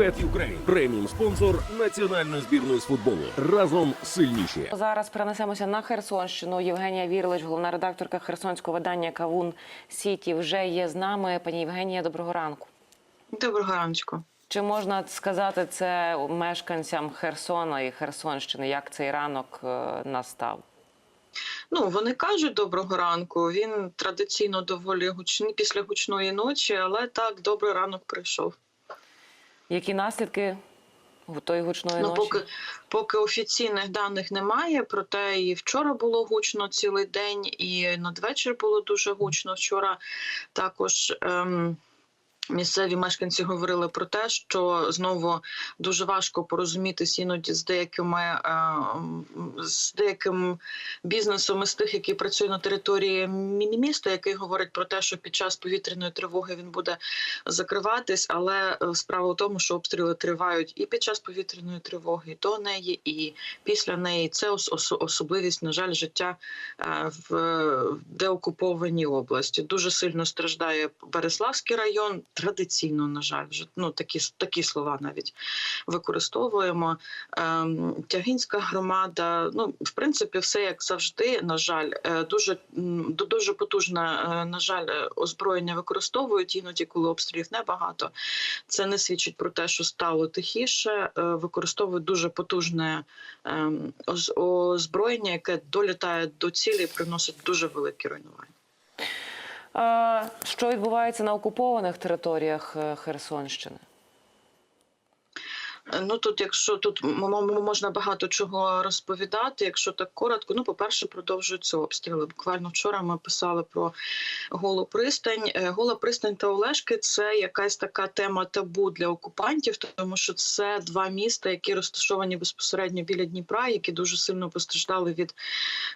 Bet Ukraine – преміум спонсор національної збірної з футболу. Разом сильніші. Зараз перенесемося на Херсонщину. Євгенія Вірлич, головна редакторка херсонського видання Кавун Сіті, вже є з нами. Пані Євгенія, доброго ранку. Доброго раночку. Чи можна сказати це мешканцям Херсона і Херсонщини? Як цей ранок е, настав? Ну вони кажуть доброго ранку. Він традиційно доволі гучний після гучної ночі, але так добрий ранок прийшов. Які наслідки у тої гучної Ну ночі? поки поки офіційних даних немає, проте і вчора було гучно цілий день, і надвечір було дуже гучно. Вчора також. Ем... Місцеві мешканці говорили про те, що знову дуже важко порозумітись іноді з деякими е, з деяким бізнесом із тих, які працюють на території мі- міста, який говорить про те, що під час повітряної тривоги він буде закриватись. Але е, справа в тому, що обстріли тривають і під час повітряної тривоги, і до неї, і після неї. Це ос- ос- особливість, на жаль, життя е, в деокупованій області. Дуже сильно страждає Береславський район. Традиційно, на жаль, вже ну такі такі слова навіть використовуємо. Ем, Тягинська громада. Ну, в принципі, все як завжди. На жаль, Е, дуже ду- дуже потужне, е, на жаль, е, озброєння використовують іноді, коли обстрілів небагато. Це не свідчить про те, що стало тихіше. Використовують дуже потужне ем, озброєння, яке долітає до цілі і приносить дуже великі руйнування. Що відбувається на окупованих територіях е, Херсонщини? Ну тут, якщо тут можна багато чого розповідати, якщо так коротко, ну по-перше, продовжуються обстріли. Буквально вчора ми писали про голу пристань. Е, Гола пристань та Олешки це якась така тема табу для окупантів, тому що це два міста, які розташовані безпосередньо біля Дніпра, які дуже сильно постраждали від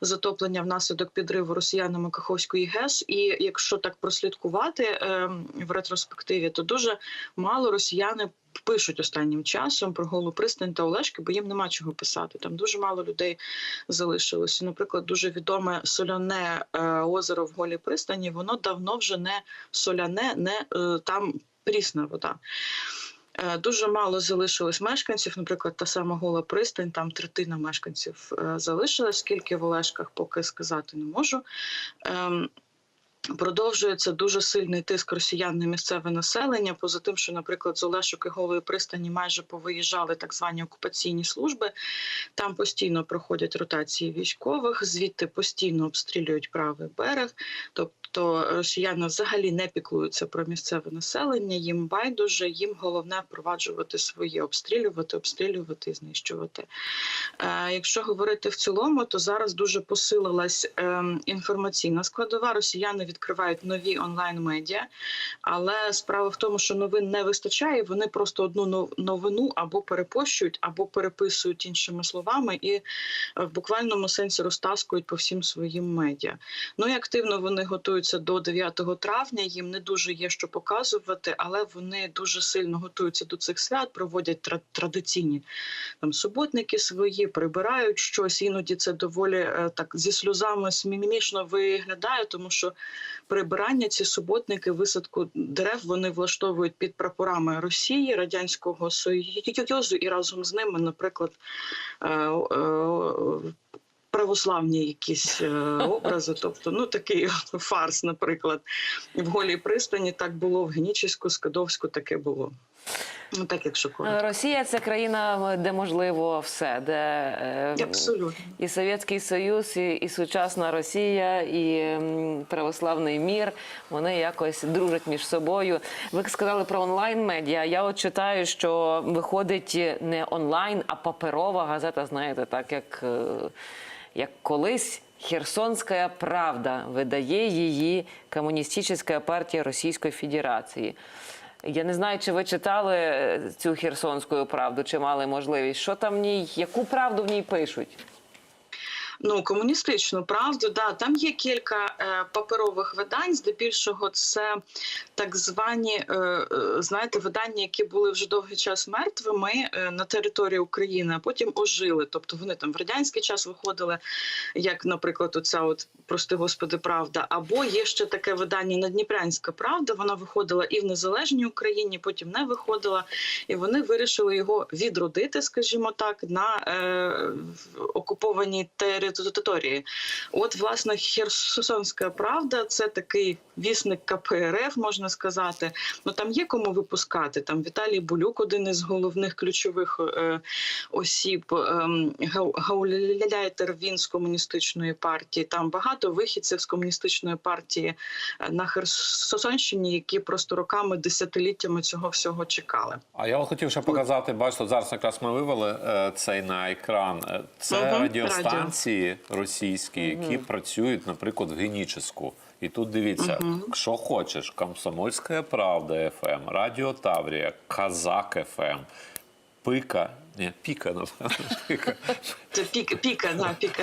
затоплення внаслідок підриву росіянами Каховської ГЕС. І якщо так прослідкувати ем, в ретроспективі, то дуже мало росіяни пишуть останнім часом про голу пристань та Олешки, бо їм нема чого писати. Там дуже мало людей залишилося. Наприклад, дуже відоме соляне е, озеро в голій пристані. Воно давно вже не соляне, не е, там прісна вода. Е, Дуже мало залишилось мешканців. Наприклад, та сама гола пристань, там третина мешканців залишилась. Скільки в Олешках, поки сказати не можу. Продовжується дуже сильний тиск росіян на місцеве населення. Поза тим, що, наприклад, з Олешок і Голої пристані майже повиїжджали так звані окупаційні служби. Там постійно проходять ротації військових, звідти постійно обстрілюють правий берег. Тобто росіяни взагалі не піклуються про місцеве населення. Їм байдуже, їм головне впроваджувати своє, обстрілювати, обстрілювати і знищувати. Е, якщо говорити в цілому, то зараз дуже посилилась е, інформаційна складова. Росіяни відкривають нові онлайн-медіа, але справа в тому, що новин не вистачає. Вони просто одну нов- новину або перепощують, або переписують іншими словами, і е, в буквальному сенсі розтаскують по всім своїм медіа. Ну і активно вони готуються до 9 травня. Їм не дуже є що показувати, але вони дуже сильно готуються до цих свят, проводять тра- традиційні там суботники свої, прибирають щось. Іноді це доволі е, так зі сльозами смішно виглядає, тому що прибирання ці суботники, висадку дерев вони влаштовують під прапорами Росії, Радянського Союзу, і разом з ними, наприклад, е, е, православні якісь е, образи, тобто ну такий фарс, наприклад, в голій пристані так було в Генічеську, Скадовську таке було. Ну так, якщо коротко. Росія це країна, де можливо все, де е, Абсолютно. і Совєтський Союз, і, і сучасна Росія, і м, православний мір. Вони якось дружать між собою. Ви сказали про онлайн медіа. Я от читаю, що виходить не онлайн, а паперова газета. Знаєте, так як, е, як колись. Херсонська правда видає її Комуністична партія Російської Федерації. Я не знаю, чи ви читали е, цю херсонську правду, чи мали можливість. Що там в ній, яку правду в ній пишуть? Ну, комуністичну правду, да, там є кілька е, паперових видань. Здебільшого, це так звані, е, е, знаєте, видання, які були вже довгий час мертвими е, на території України, а потім ожили. Тобто вони там в радянський час виходили, як, наприклад, оця от прости господи, правда. Або є ще таке видання Надніпрянська правда. Вона виходила і в незалежній Україні, потім не виходила, і вони вирішили його відродити, скажімо так, на е, окупованій території. От, власне, Херсонська правда це такий вісник КПРФ, можна сказати. Ну там є кому випускати. Там Віталій Булюк, один із головних ключових е, осіб, гау- гауляйтер він з комуністичної партії. Там багато вихідців з комуністичної партії е, на Херсонщині, які просто роками, десятиліттями цього всього чекали. А я от хотів ще показати, бачите, зараз якраз ми вивели е, цей на екран. Е, Це Мгм, радіостанції російські, які працюють, наприклад, в Геніческу. І тут дивіться, що хочеш: Комсомольська правда ФМ, Радіо Таврія, Казак ФМ, Пика. Ні, піка, напевно. Піка. Це піка, піка, да, піка.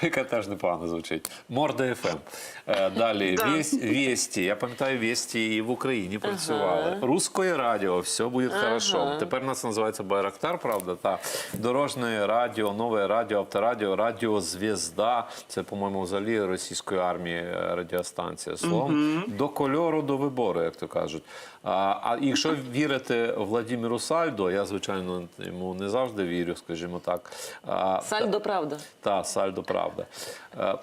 Пика теж непогано звучить. Морда ФМ. Е, Далі Вєсті. Я пам'ятаю, Вєсті і в Україні працювали. Русское радіо, все буде хорошо. Тепер нас називається Байрактар, правда? Та дорожнє радіо, нове радіо, авторадіо, радіо Звізда. Це, по-моєму, взагалі російської армії е, радіостанція. Словом, до кольору, до вибору, як то кажуть. А, якщо вірити Владимиру Сальдо, я звичайно йому не завжди вірю, скажімо так. Сальдо правда. та, сальдо правда. Е,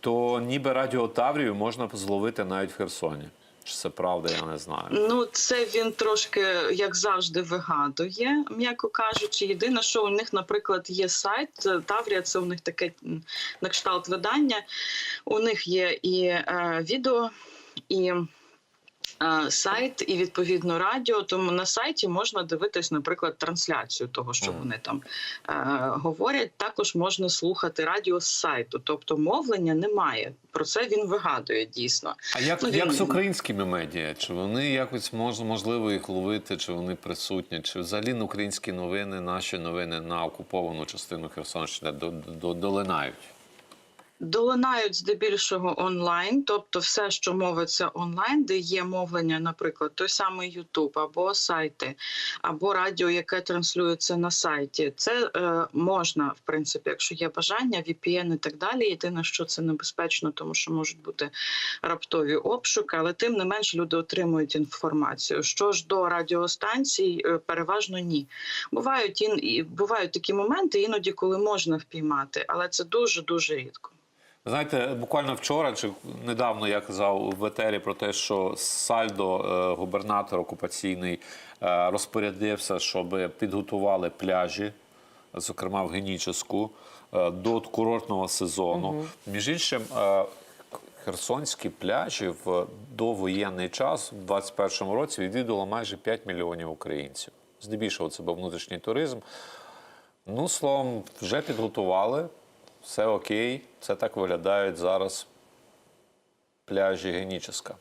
То ніби радіо Таврію можна зловити навіть в Херсоні. Чи це правда, я не знаю. Ну, це він трошки, як завжди, вигадує, м'яко кажучи. Єдине, що у них, наприклад, є сайт е, Таврія, це у них таке на кшталт видання. У них є і е, відео, і сайт, і відповідно радіо. Тому на сайті можна дивитись, наприклад, трансляцію того, що вони там е, говорять. Також можна слухати радіо з сайту, тобто мовлення немає. Про це він вигадує дійсно. А як, Ну, як він- з українськими медіа? Чи вони якось мож, можливо їх ловити, чи вони присутні? Чи взагалі українські новини, наші новини на окуповану частину Херсонщини до, до, долинають? Долинають здебільшого онлайн, тобто все, що мовиться онлайн, де є мовлення, наприклад, той самий Ютуб або сайти, або радіо, яке транслюється на сайті. Це е, можна, в принципі, якщо є бажання, VPN і так далі. Єдине, що це небезпечно, тому що можуть бути раптові обшуки, але тим не менш люди отримують інформацію. Що ж до радіостанцій, е, переважно ні. Бувають ін... бувають такі моменти, іноді, коли можна впіймати, але це дуже дуже рідко. Знаєте, буквально вчора чи недавно я казав в етері про те, що Сальдо, е, губернатор окупаційний, е, розпорядився, щоб підготували пляжі, зокрема в Геніческу, е, до курортного сезону. Між іншим, херсонські пляжі в довоєнний час, в 2021 році, відвідувало майже 5 мільйонів українців. Здебільшого це був внутрішній туризм. Ну, словом, вже підготували, все окей. Це так виглядають зараз пляжі Геніческа.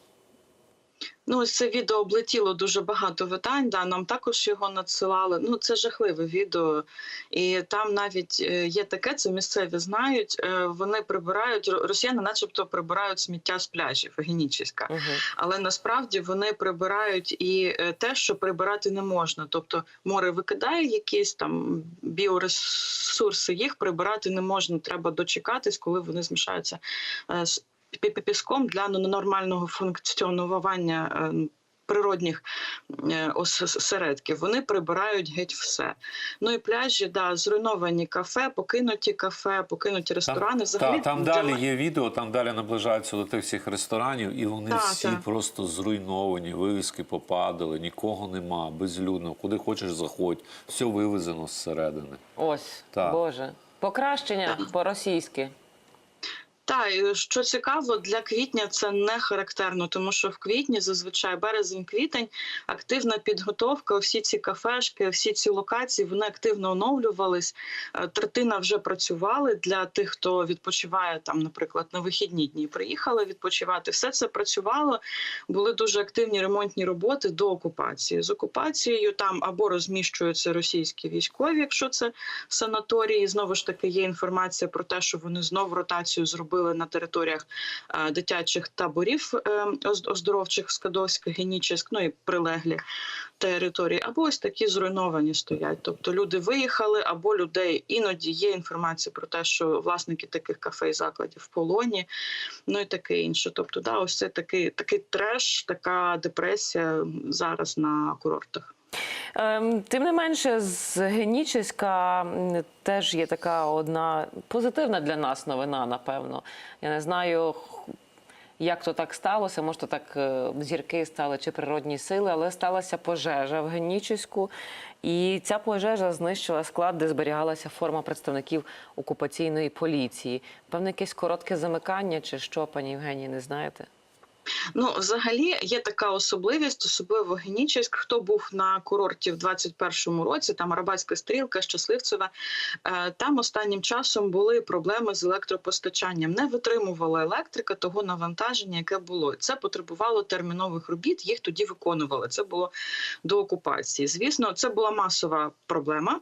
Ну, ось це відео облетіло дуже багато видань. Да, нам також його надсилали. Ну, це жахливе відео. І там навіть е, є таке, це місцеві знають. е, Вони прибирають росіяни, начебто, прибирають сміття з пляжів Генічеська. Угу. Але насправді вони прибирають і е, те, що прибирати не можна. Тобто море викидає якісь там біоресурси, їх прибирати не можна. Треба дочекатись, коли вони змішаються з піском для нормального функціонування. е, Природних е, осередків вони прибирають геть все. Ну і пляжі, да, зруйновані кафе, покинуті кафе, покинуті ресторани. Взагалі Та, там для далі є відео, там далі наближаються до тих всіх ресторанів, і вони Так, всі так. просто зруйновані, вивіски попадали, нікого нема, безлюдно, куди хочеш заходь, все вивезено зсередини. Ось, Так. Боже. Покращення по-російськи. Та що цікаво, для квітня це не характерно, тому що в квітні зазвичай березень-квітень активна підготовка. Всі ці кафешки, всі ці локації вони активно оновлювались. Е, Третина вже працювали для тих, хто відпочиває там, наприклад, на вихідні дні. Приїхали відпочивати. Все це працювало. Були дуже активні ремонтні роботи до окупації. З окупацією там або розміщуються російські військові, якщо це санаторії. Знову ж таки є інформація про те, що вони знову ротацію зробили на територіях е, дитячих таборів е, оз- оздоровчих Скадовська, Генічеськ, ну і прилеглі території, або ось такі зруйновані стоять. Тобто люди виїхали, або людей іноді є інформація про те, що власники таких кафе і закладів в полоні, ну і таке інше. Тобто, да, ось це такий, такий треш, така депресія зараз на курортах. Ем, Тим не менше, з Генічеська теж є така одна позитивна для нас новина, напевно. Я не знаю, як то так сталося, може, то так е, зірки стали чи природні сили, але сталася пожежа в Генічеську. І ця пожежа знищила склад, де зберігалася форма представників окупаційної поліції. Певне, якесь коротке замикання, чи що, пані Євгенії, не знаєте? Ну, взагалі є така особливість, особливо Генічеськ. Хто був на курорті в 21-му році, там Арабатська стрілка, Щасливцева. е, Там останнім часом були проблеми з електропостачанням. Не витримувала електрика того навантаження, яке було. Це потребувало термінових робіт. Їх тоді виконували. Це було до окупації. Звісно, це була масова проблема.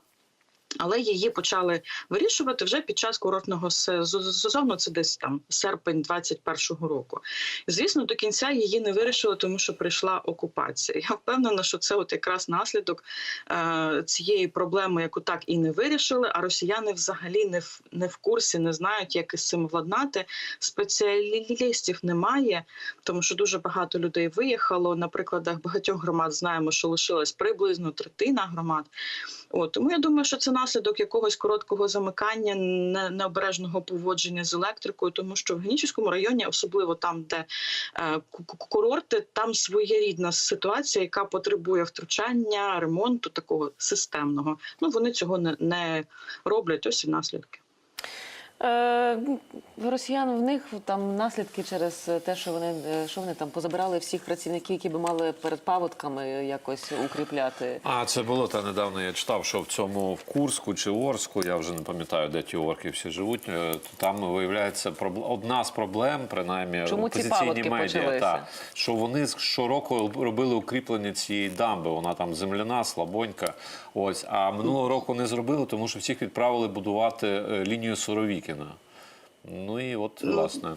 Але її почали вирішувати вже під час курортного се- сезону. Це десь там серпень 21-го року. Звісно, до кінця її не вирішили, тому що прийшла окупація. Я впевнена, що це от якраз наслідок е, цієї проблеми, яку так і не вирішили. А росіяни взагалі не в не в курсі, не знають, як із цим владнати. Спеціалістів немає, тому що дуже багато людей виїхало. На прикладах багатьох громад знаємо, що лишилась приблизно третина громад. От тому я думаю, що це наслідок якогось короткого замикання, необережного поводження з електрикою, тому що в Генічівському районі, особливо там, де е, ку- ку- курорти, там своєрідна ситуація, яка потребує втручання, ремонту такого системного. Ну вони цього не, не роблять. Ось і наслідки. Е, в росіян в них там наслідки через те, що вони е, що вони там позабирали всіх працівників, які би мали перед паводками якось укріпляти. А це було та недавно. Я читав, що в цьому в Курську чи Орську, я вже не пам'ятаю, де ті орки всі живуть. е, там виявляється одна з проблем, принаймні Чому опозиційні медіа, та, що вони щороку робили укріплення цієї дамби. Вона там земляна, слабонька. Ось а минулого року не зробили, тому що всіх відправили будувати лінію Суровікіна. Ну і от власне.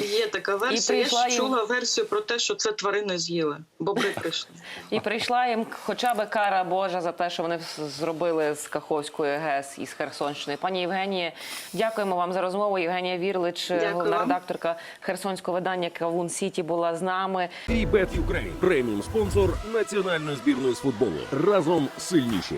Є така версія. Я прийшла ж їм- чула версію про те, що це тварини з'їли, бобри прийшли. І прийшла їм хоча б кара Божа за те, що вони зробили з Каховської ГЕС і з Херсонщини. Пані Євгенії, дякуємо вам за розмову. Євгенія Вірлич, Дякую головна вам. редакторка херсонського видання Кавун Сіті, була з нами. І Bet Ukraine – преміум спонсор національної збірної з футболу. Разом сильніші.